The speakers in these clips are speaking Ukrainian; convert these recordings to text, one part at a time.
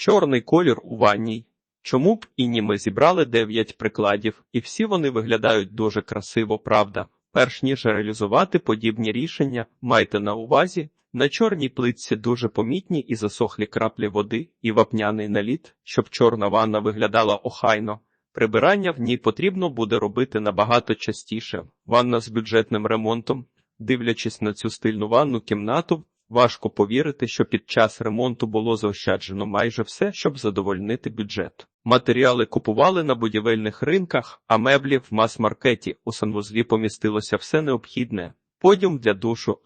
Чорний колір у ванній. Чому б і ні ми зібрали дев'ять прикладів, і всі вони виглядають дуже красиво, правда. Перш ніж реалізувати подібні рішення, майте на увазі, на чорній плитці дуже помітні і засохлі краплі води і вапняний наліт, щоб чорна ванна виглядала охайно. Прибирання в ній потрібно буде робити набагато частіше. Ванна з бюджетним ремонтом. Дивлячись на цю стильну ванну кімнату, важко повірити, що під час ремонту було заощаджено майже все, щоб задовольнити бюджет. Матеріали купували на будівельних ринках, а меблі в мас-маркеті у санвузлі помістилося все необхідне: подіум для душу,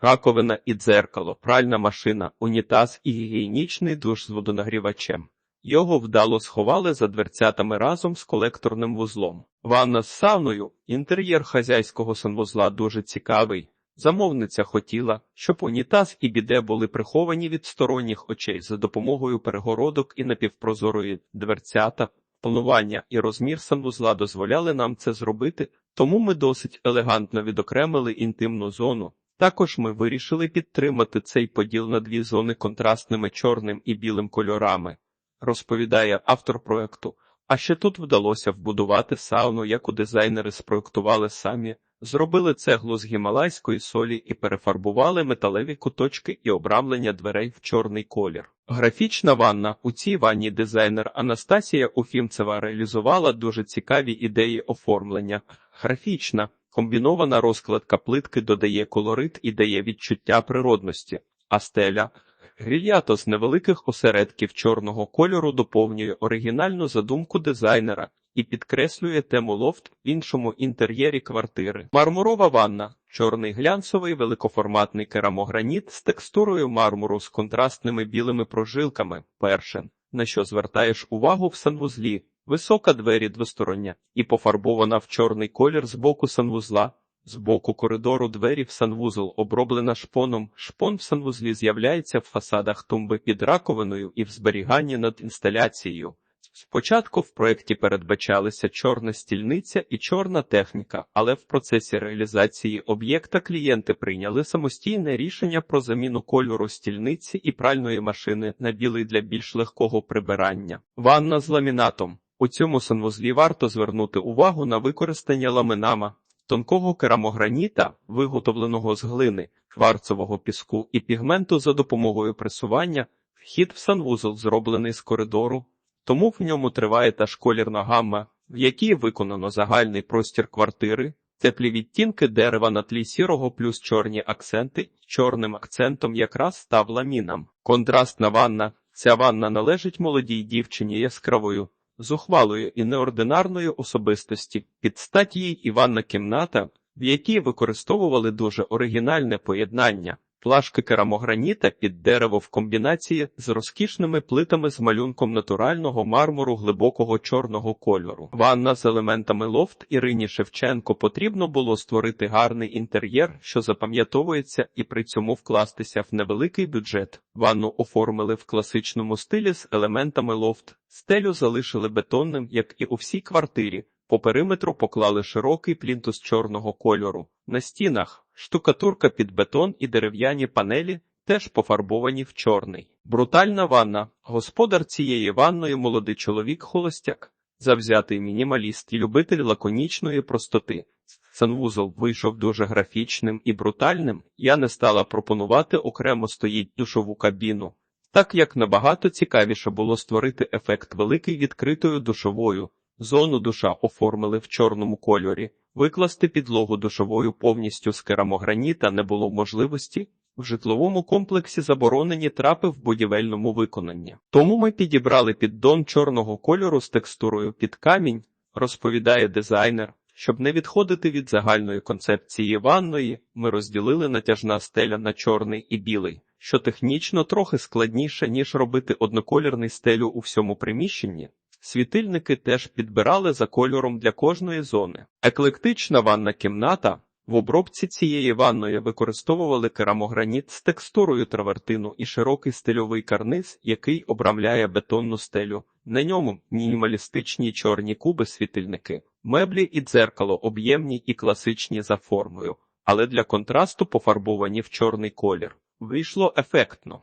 раковина і дзеркало, пральна машина, унітаз і гігієнічний душ з водонагрівачем. Його вдало сховали за дверцятами разом з колекторним вузлом. Ванна з сауною, інтер'єр хазяйського санвузла дуже цікавий. Замовниця хотіла, щоб унітаз і біде були приховані від сторонніх очей за допомогою перегородок і напівпрозорої дверцята. Планування і розмір санвузла дозволяли нам це зробити, тому ми досить елегантно відокремили інтимну зону. Також ми вирішили підтримати цей поділ на дві зони контрастними чорним і білим кольорами, розповідає автор проекту. А ще тут вдалося вбудувати сауну, яку дизайнери спроектували самі, зробили цеглу з гімалайської солі і перефарбували металеві куточки і обрамлення дверей в чорний колір. Графічна ванна у цій ванні дизайнер Анастасія Уфімцева реалізувала дуже цікаві ідеї оформлення. Графічна комбінована розкладка плитки додає колорит і дає відчуття природності, а стеля Грільято з невеликих осередків чорного кольору доповнює оригінальну задумку дизайнера і підкреслює тему лофт в іншому інтер'єрі квартири. Мармурова ванна, чорний глянцевий великоформатний керамограніт з текстурою мармуру з контрастними білими прожилками. Перше, на що звертаєш увагу в санвузлі, висока двері двостороння і пофарбована в чорний колір з боку санвузла. З боку коридору двері в санвузол оброблена шпоном. Шпон в санвузлі з'являється в фасадах тумби під раковиною і в зберіганні над інсталяцією. Спочатку в проєкті передбачалися чорна стільниця і чорна техніка, але в процесі реалізації об'єкта клієнти прийняли самостійне рішення про заміну кольору стільниці і пральної машини на білий для більш легкого прибирання. Ванна з ламінатом. У цьому санвузлі варто звернути увагу на використання ламинама тонкого керамограніта, виготовленого з глини, кварцового піску і пігменту за допомогою пресування, вхід в санвузол зроблений з коридору, тому в ньому триває та школірна гамма, в якій виконано загальний простір квартири, теплі відтінки дерева на тлі сірого плюс чорні акценти, чорним акцентом якраз став ламінам. Контрастна ванна. Ця ванна належить молодій дівчині яскравою зухвалої і неординарної особистості, під стать їй і ванна кімната, в якій використовували дуже оригінальне поєднання. Плашки керамограніта під дерево в комбінації з розкішними плитами з малюнком натурального мармуру глибокого чорного кольору. Ванна з елементами лофт Ірині Шевченко потрібно було створити гарний інтер'єр, що запам'ятовується, і при цьому вкластися в невеликий бюджет. Ванну оформили в класичному стилі з елементами лофт. Стелю залишили бетонним, як і у всій квартирі. По периметру поклали широкий плінтус чорного кольору. На стінах штукатурка під бетон і дерев'яні панелі теж пофарбовані в чорний. Брутальна ванна. Господар цієї ванної молодий чоловік холостяк, завзятий мінімаліст і любитель лаконічної простоти. Санвузол вийшов дуже графічним і брутальним. Я не стала пропонувати окремо стоїть душову кабіну, так як набагато цікавіше було створити ефект великий відкритою душовою. Зону душа оформили в чорному кольорі. Викласти підлогу душовою повністю з керамограніта не було можливості. В житловому комплексі заборонені трапи в будівельному виконанні. Тому ми підібрали піддон чорного кольору з текстурою під камінь, розповідає дизайнер. Щоб не відходити від загальної концепції ванної, ми розділили натяжна стеля на чорний і білий, що технічно трохи складніше, ніж робити одноколірний стелю у всьому приміщенні. Світильники теж підбирали за кольором для кожної зони. Еклектична ванна кімната. В обробці цієї ванної використовували керамограніт з текстурою травертину і широкий стильовий карниз, який обрамляє бетонну стелю. На ньому мінімалістичні чорні куби світильники, меблі і дзеркало об'ємні і класичні за формою, але для контрасту пофарбовані в чорний колір. Вийшло ефектно.